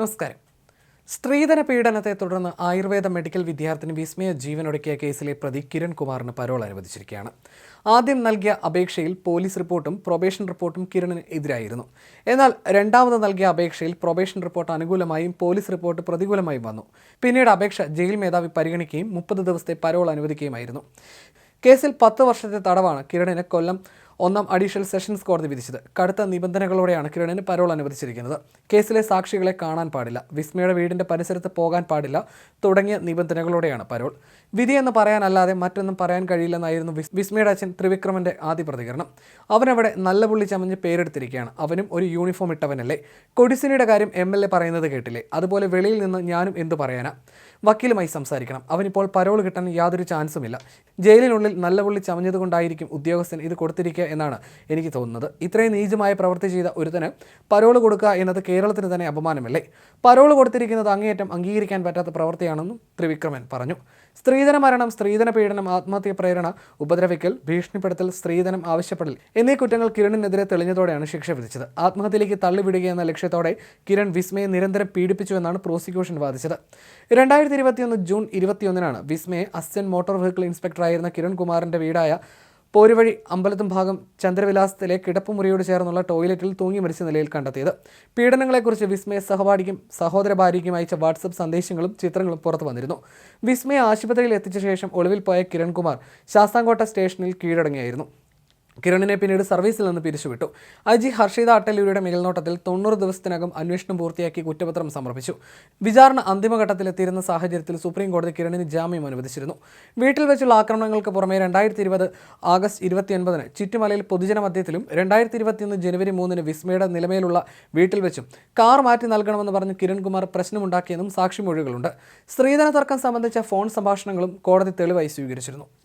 നമസ്കാരം. സ്ത്രീധന പീഡനത്തെ തുടർന്ന് ആയുർവേദ മെഡിക്കൽ വിദ്യാർത്ഥിനി വിസ്മയ ജീവനൊടുക്കിയ കേസിലെ പ്രതി കിരൺ കുമാറിന് പരോൾ അനുവദിച്ചിരിക്കുകയാണ്. ആദ്യം നൽകിയ അപേക്ഷയിൽ പോലീസ് റിപ്പോർട്ടും പ്രൊബേഷൻ റിപ്പോർട്ടും കിരണിന് എതിരായിരുന്നു. എന്നാൽ രണ്ടാമത് നൽകിയ അപേക്ഷയിൽ പ്രൊബേഷൻ റിപ്പോർട്ട് അനുകൂലമായും പോലീസ് റിപ്പോർട്ട് പ്രതികൂലമായും വന്നു. പിന്നീട് അപേക്ഷ ജയിൽ മേധാവി പരിഗണിക്കുകയും മുപ്പത് ദിവസത്തെ പരോൾ അനുവദിക്കുകയുമായിരുന്നു. കേസിൽ പത്ത് വർഷത്തെ തടവാണ് കിരണിന് കൊല്ലം ഒന്നാം അഡീഷണൽ സെഷൻസ് കോടതി വിധിച്ചത്. കടുത്ത നിബന്ധനകളോടെയാണ് കിരണിന് പരോൾ അനുവദിച്ചിരിക്കുന്നത്. കേസിലെ സാക്ഷികളെ കാണാൻ പാടില്ല. വിസ്മയുടെ വീടിന്റെ പരിസരത്ത് പോകാൻ പാടില്ല. തുടങ്ങിയ നിബന്ധനകളോടെയാണ് പരോൾ. വിധിയെന്ന് പറയാനല്ലാതെ മറ്റൊന്നും പറയാൻ കഴിയില്ലെന്നായിരുന്നു വിസ്- വിസ്മയുടെ അച്ഛൻ ത്രിവിക്രമന്റെ ആദ്യ പ്രതികരണം. അവനവിടെ നല്ല പുള്ളി ചമഞ്ഞ് പേരെടുത്തിരിക്കുകയാണ്. അവനും ഒരു യൂണിഫോം ഇട്ടവനല്ലേ? കൊടിസിനിയുടെ കാര്യം എം എൽ എ പറയുന്നത് കേട്ടില്ലേ? അതുപോലെ വെളിയിൽ നിന്ന് ഞാനും എന്തു പറയാനാ? വക്കീലുമായി സംസാരിക്കണം. അവനിപ്പോൾ പരോൾ കിട്ടാൻ യാതൊരു ചാൻസും ഇല്ല ജയിലിനുള്ളിൽ നല്ല പുള്ളി ചമഞ്ഞതുകൊണ്ടായിരിക്കും ഉദ്യോഗസ്ഥൻ ഇത് കൊടുത്തിരിക്കുക എന്നാണ് എനിക്ക് തോന്നുന്നത്. ഇത്രയും നീചമായ പ്രവൃത്തി ചെയ്ത ഒരുത്തന് പരോൾ കൊടുക്കുക എന്നത് കേരളത്തിന് തന്നെ അപമാനമല്ലേ? പരോൾ കൊടുത്തിരിക്കുന്നത് അങ്ങേയറ്റം അംഗീകരിക്കാൻ പറ്റാത്ത പ്രവൃത്തിയാണെന്നും ത്രിവിക്രമൻ പറഞ്ഞു. സ്ത്രീധന മരണം സ്ത്രീധന പീഡനം ആത്മഹത്യ പ്രേരണ ഉപദ്രവിക്കൽ ഭീഷണിപ്പെടുത്തൽ സ്ത്രീധനം ആവശ്യപ്പെടൽ എന്നീ കുറ്റങ്ങൾ കിരണിനെതിരെ തെളിഞ്ഞതോടെയാണ് ശിക്ഷ വിധിച്ചത്. ആത്മഹത്യയിലേക്ക് തള്ളിവിടുക എന്ന ലക്ഷ്യത്തോടെ കിരൺ വിസ്മയെ നിരന്തരം പീഡിപ്പിച്ചു എന്നാണ് പ്രോസിക്യൂഷൻ വാദിച്ചത്. രണ്ടായിരത്തി ഇരുപത്തിയൊന്ന് ജൂൺ ഇരുപത്തിയൊന്നിനാണ് വിസ്മയെ അസിസ്റ്റന്റ് മോട്ടോർ വെഹിക്കിൾ ഇൻസ്പെക്ടറായിരുന്ന കിരൺ കുമാറിന്റെ വീടായ പോരുവഴി അമ്പലത്തും ഭാഗം ചന്ദ്രവിലാസത്തിലെ കിടപ്പുമുറിയോട് ചേർന്നുള്ള ടോയ്ലറ്റിൽ തൂങ്ങി മരിച്ച നിലയിൽ കണ്ടെത്തിയത്. പീഡനങ്ങളെക്കുറിച്ച് വിസ്മയ സഹപാഠിക്കും സഹോദര ഭാര്യയ്ക്കും അയച്ച വാട്സപ്പ് സന്ദേശങ്ങളും ചിത്രങ്ങളും പുറത്തു വന്നിരുന്നു. വിസ്മയ ആശുപത്രിയിൽ എത്തിച്ച ശേഷം ഒളിവിൽ പോയ കിരൺകുമാർ ശാസ്താംകോട്ട സ്റ്റേഷനിൽ കീഴടങ്ങിയായിരുന്നു. കിരണിനെ പിന്നീട് സർവീസിൽ നിന്ന് പിരിച്ചുവിട്ടു. ഐ ജി ഹർഷിത അട്ടലൂരിയുടെ മേൽനോട്ടത്തിൽ തൊണ്ണൂറ് ദിവസത്തിനകം അന്വേഷണം പൂർത്തിയാക്കി കുറ്റപത്രം സമർപ്പിച്ചു. വിചാരണ അന്തിമഘട്ടത്തിലെത്തിയിരുന്ന സാഹചര്യത്തിൽ സുപ്രീം കോടതി കിരണിന് ജാമ്യം അനുവദിച്ചിരുന്നു. വീട്ടിൽ വെച്ചുള്ള ആക്രമണങ്ങൾക്ക് പുറമെ രണ്ടായിരത്തി ഇരുപത് ആഗസ്റ്റ് ഇരുപത്തിയൊൻപതിന് ചുറ്റുമലയിൽ പൊതുജന മധ്യത്തിലും രണ്ടായിരത്തി ഇരുപത്തിയൊന്ന് ജനുവരി മൂന്നിന് വിസ്മയുടെ നിലമേലുള്ള വീട്ടിൽ വെച്ചും കാർ മാറ്റി നൽകണമെന്ന് പറഞ്ഞ് കിരൺകുമാർ പ്രശ്നമുണ്ടാക്കിയെന്നും സാക്ഷിമൊഴികളുണ്ട്. സ്ത്രീധന തർക്കം സംബന്ധിച്ച ഫോൺ സംഭാഷണങ്ങളും കോടതി തെളിവായി സ്വീകരിച്ചിരുന്നു.